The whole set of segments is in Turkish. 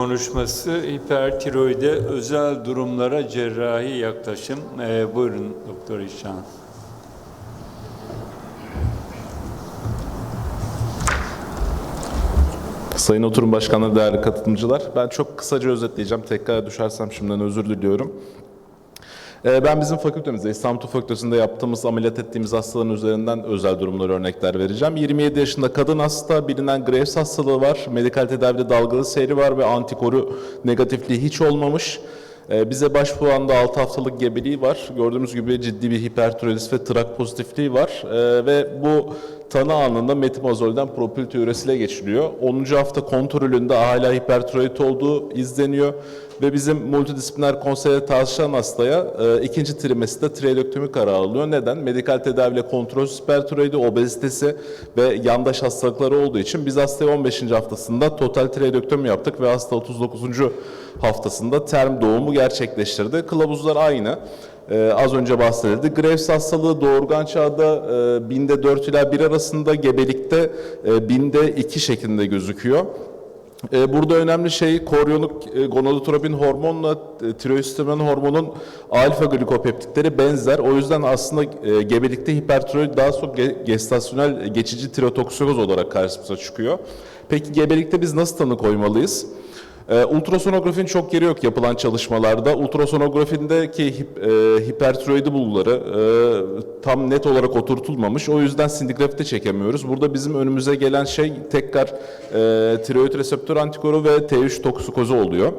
Konuşması hipertiroide özel durumlara cerrahi yaklaşım. Ee, buyurun Doktor İşcan. Sayın Oturum Başkanları, değerli katılımcılar. Ben çok kısaca özetleyeceğim. Tekrar düşersem şimdiden özür diliyorum. Ee, Ben bizim fakültemizde, İstanbul Tıp Fakültesi'nde yaptığımız, ameliyat ettiğimiz hastaların üzerinden özel durumlara örnekler vereceğim. 27 yaşında kadın hasta, bilinen Graves hastalığı var, medikal tedavide dalgalı seyri var ve antikoru negatifliği hiç olmamış. Ee, Bize başvuran da 6 haftalık gebeliği var. Gördüğümüz gibi ciddi bir hipertiroidis ve trak pozitifliği var. Ee, Ve bu tanı anında metimazolden propiltiüresiyle geçiliyor. 10. hafta kontrolünde hala hipertiroid olduğu izleniyor ve bizim multidisipliner konseye tartışan hastaya e, ikinci trimesinde tireoidektomi kararı alınıyor. Neden? Medikal tedaviyle kontrolsüz hipertiroidi, obezitesi ve yandaş hastalıkları olduğu için biz hastaya 15. haftasında total tireoidektomi yaptık ve hasta 39. haftasında term doğumu gerçekleştirdi. Kılavuzlar aynı. Ee, az önce bahsedildi. Graves hastalığı doğurgan çağda e, binde 4 ila 1 arasında, gebelikte e, binde 2 şeklinde gözüküyor. E, Burada önemli şey koryonik e, gonadotropin hormonla e, tiroistomen hormonun alfa glikopeptitleri benzer. O yüzden aslında gebelikte hipertiroid daha çok ge- gestasyonel geçici tirotoksikoz olarak karşımıza çıkıyor. Peki gebelikte biz nasıl tanı koymalıyız? Ee, ultrasonografinin çok yeri yok yapılan çalışmalarda. Ultrasonografindeki hip, e, hipertiroidi bulguları e, tam net olarak oturtulmamış. O yüzden sindigrafite çekemiyoruz. Burada bizim önümüze gelen şey tekrar e, tiroid reseptör antikoru ve T3 toksikozu oluyor.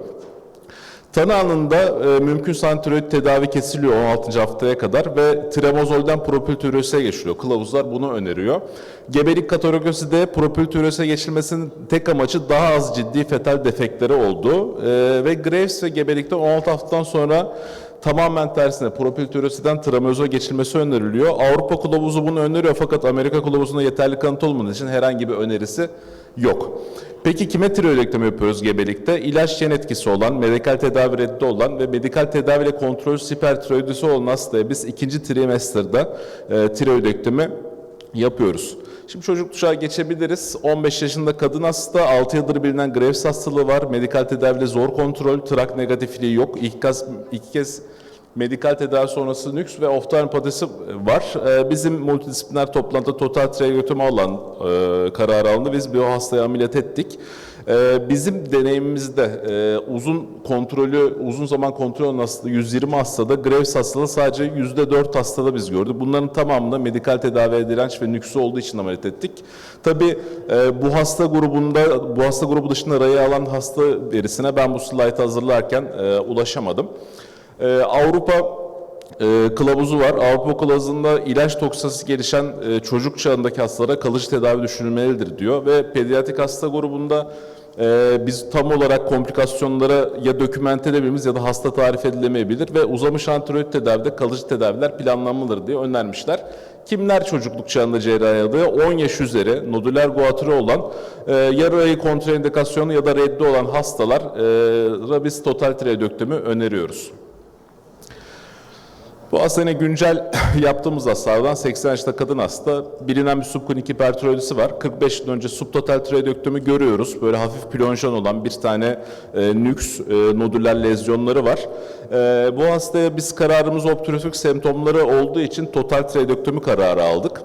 Tanı anında e, mümkün tiroid tedavi kesiliyor 16. haftaya kadar ve tremozolden propiltüröse geçiliyor. Kılavuzlar bunu öneriyor. Gebelik kategorisi de propiltüröse geçilmesinin tek amacı daha az ciddi fetal defektleri oldu. E, ve Graves ve gebelikte 16 haftadan sonra tamamen tersine propiltürösiden trameoza geçilmesi öneriliyor. Avrupa kılavuzu bunu öneriyor fakat Amerika kılavuzunda yeterli kanıt olmadığı için herhangi bir önerisi yok. Peki kime tiroidektomi yapıyoruz gebelikte? İlaç yan etkisi olan, medikal tedavi reddi olan ve medikal tedaviyle kontrolsüz hipertiroidisi olan hastaya biz ikinci trimesterde e, tiroidektomi yapıyoruz. Şimdi çocuk duşağa geçebiliriz. 15 yaşında kadın hasta, 6 yıldır bilinen Graves hastalığı var. Medikal tedaviyle zor kontrol, trak negatifliği yok. İlk kez, ilk kez medikal tedavi sonrası nüks ve oftalmopatisi var. Ee, Bizim multidisipliner toplantıda total tireotomi alan e, kararı alındı. Biz bir o hastayı ameliyat ettik. Ee, Bizim deneyimimizde e, uzun kontrolü, uzun zaman kontrol hasta, 120 hastada Graves hastalığı sadece %4 hastada biz gördük. Bunların tamamında medikal tedaviye direnç ve nüksü olduğu için ameliyat ettik. Tabii e, bu hasta grubunda, bu hasta grubu dışında rayı alan hasta verisine ben bu slaytı hazırlarken e, ulaşamadım. Ee, Avrupa e, kılavuzu var. Avrupa kılavuzunda ilaç toksisi gelişen e, çocuk çağındaki hastalara kalıcı tedavi düşünülmelidir diyor ve pediatrik hasta grubunda e, biz tam olarak komplikasyonlara ya dokümente edebiliriz ya da hasta tarif edilemeyebilir ve uzamış antiroid tedavide kalıcı tedaviler planlanmalıdır diye önermişler. Kimler çocukluk çağında cerrahi alıyor? 10 yaş üzeri nodüler guatri olan e, yarı ayı kontraindikasyonu ya da reddi olan hastalar e, biz total tireoidektomi öneriyoruz. Bu hastane güncel yaptığımız hastalardan 80 yaşında kadın hasta. Bilinen bir subklinik hipertiroidisi var. 45 yıl önce subtotal tireoidektomi görüyoruz. Böyle hafif plonjon olan bir tane e, nüks e, nodüler lezyonları var. E, bu hastaya biz kararımız obtrüsif semptomları olduğu için total tireoidektomi kararı aldık.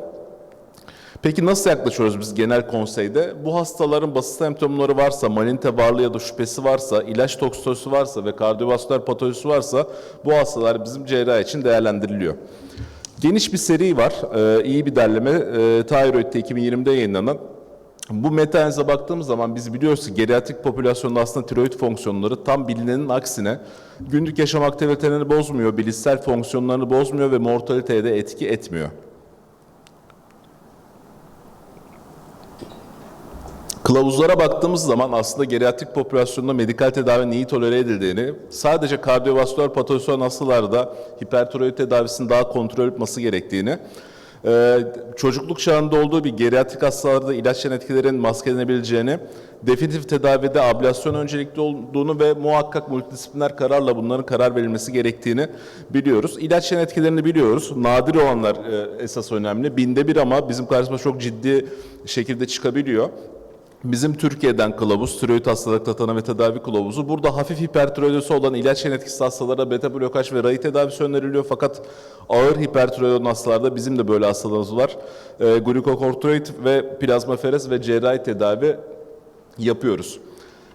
Peki nasıl yaklaşıyoruz biz genel konseyde? Bu hastaların basit semptomları varsa, manite varlığı ya da şüphesi varsa, ilaç toksikolojisi varsa ve kardiyovasküler patolojisi varsa bu hastalar bizim cerrahi için değerlendiriliyor. Geniş bir seri var, ee, iyi bir derleme. Ee, Thyroid'de 2020'de yayınlanan. Bu meta baktığımız zaman biz biliyoruz ki geriatrik popülasyonda aslında tiroid fonksiyonları tam bilinenin aksine günlük yaşam aktivitelerini bozmuyor, bilişsel fonksiyonlarını bozmuyor ve mortaliteye de etki etmiyor. Kılavuzlara baktığımız zaman aslında geriatrik popülasyonda medikal tedavinin iyi tolere edildiğini, sadece kardiyovasküler patolojisi olan hastalarda hipertiroid tedavisinin daha kontrol etmesi gerektiğini, e, çocukluk çağında olduğu bir geriatrik hastalarda ilaç yan etkilerin maskelenebileceğini, definitif tedavide ablasyon öncelikli olduğunu ve muhakkak multidisipliner kararla bunların karar verilmesi gerektiğini biliyoruz. İlaç yan etkilerini biliyoruz. Nadir olanlar e, esas önemli. Binde bir ama bizim karşımıza çok ciddi şekilde çıkabiliyor. Bizim Türkiye'den kılavuz, tiroid hastalıkta tanı ve tedavi kılavuzu. Burada hafif hipertiroidisi olan ilaç yan etkisi hastalara beta blokaj ve ray tedavisi öneriliyor. Fakat ağır hipertiroid hastalarda bizim de böyle hastalarımız var. E, glukokortikoid ve plazmaferez ve cerrahi tedavi yapıyoruz.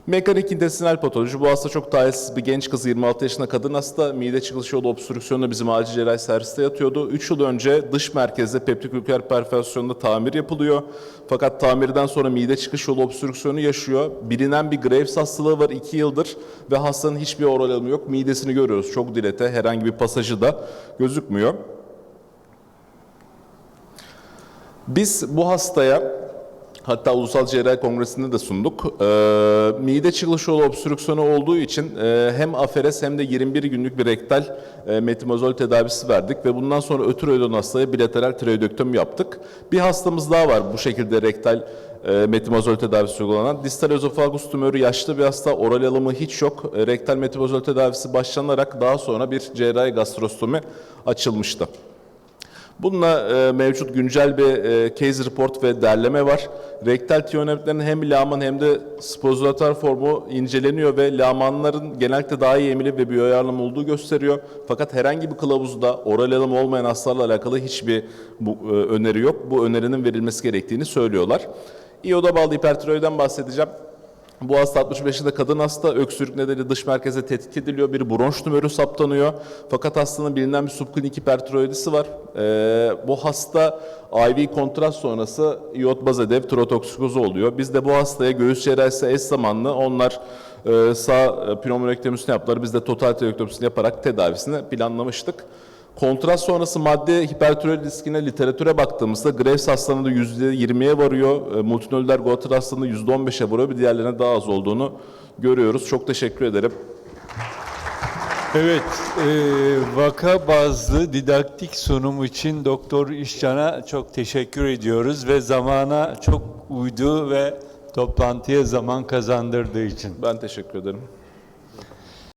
Mekanik intestinal patoloji. Bu hasta çok talihsiz bir genç kız 26 yaşında kadın hasta. Mide çıkış yolu obstrüksiyonla bizim acil cerrahi serviste yatıyordu. 3 yıl önce dış merkezde peptik ülker perfürasyonunda tamir yapılıyor. Fakat tamirden sonra mide çıkış yolu obstrüksiyonu yaşıyor. Bilinen bir Graves hastalığı var 2 yıldır ve hastanın hiçbir oral alımı yok. Midesini görüyoruz çok dilete. Herhangi bir pasajı da gözükmüyor. Biz bu hastaya hatta Ulusal Cerrahi Kongresi'nde de sunduk. Ee, mide çıkış yolu obstrüksiyonu olduğu için e, hem aferes hem de 21 günlük bir rektal e, metimazol tedavisi verdik ve bundan sonra ötüroidon hastaya bilateral tiroidektomi yaptık. Bir hastamız daha var bu şekilde rektal e, metimazol tedavisi uygulanan. Distal özofagus tümörü yaşlı bir hasta, oral alımı hiç yok. E, rektal metimazol tedavisi başlanarak daha sonra bir cerrahi gastrostomi açılmıştı. Bununla e, mevcut güncel bir e, case report ve derleme var. Rektal tiyonemitlerin hem laman hem de spozulatar formu inceleniyor ve lamanların genellikle daha iyi emili ve biyoyarlama olduğu gösteriyor. Fakat herhangi bir kılavuzda oral alım olmayan hastalarla alakalı hiçbir bu, e, öneri yok. Bu önerinin verilmesi gerektiğini söylüyorlar. İyoda bağlı hipertiroidden bahsedeceğim. Bu hasta 65 yaşında kadın hasta, öksürük nedeniyle dış merkeze tetkik ediliyor. Bir bronş tümörü saptanıyor. Fakat hastanın bilinen bir subklinik hipertiroidisi var. Ee, bu hasta IV kontrast sonrası iot bazedev trotoksikozu oluyor. Biz de bu hastaya göğüs cerrahisi eş zamanlı onlar e, sağ e, pneumonektomisini yaptılar. Biz de total tiroidektomisini yaparak tedavisini planlamıştık. Kontrast sonrası madde hipertiroid riskine literatüre baktığımızda Graves hastalığında %20'ye varıyor, e, multinodüler goiter hastalığında %15'e varıyor, bir diğerlerine daha az olduğunu görüyoruz. Çok teşekkür ederim. Evet, e, vaka bazlı didaktik sunum için Doktor İşcan'a çok teşekkür ediyoruz ve zamana çok uydu ve toplantıya zaman kazandırdığı için. Ben teşekkür ederim.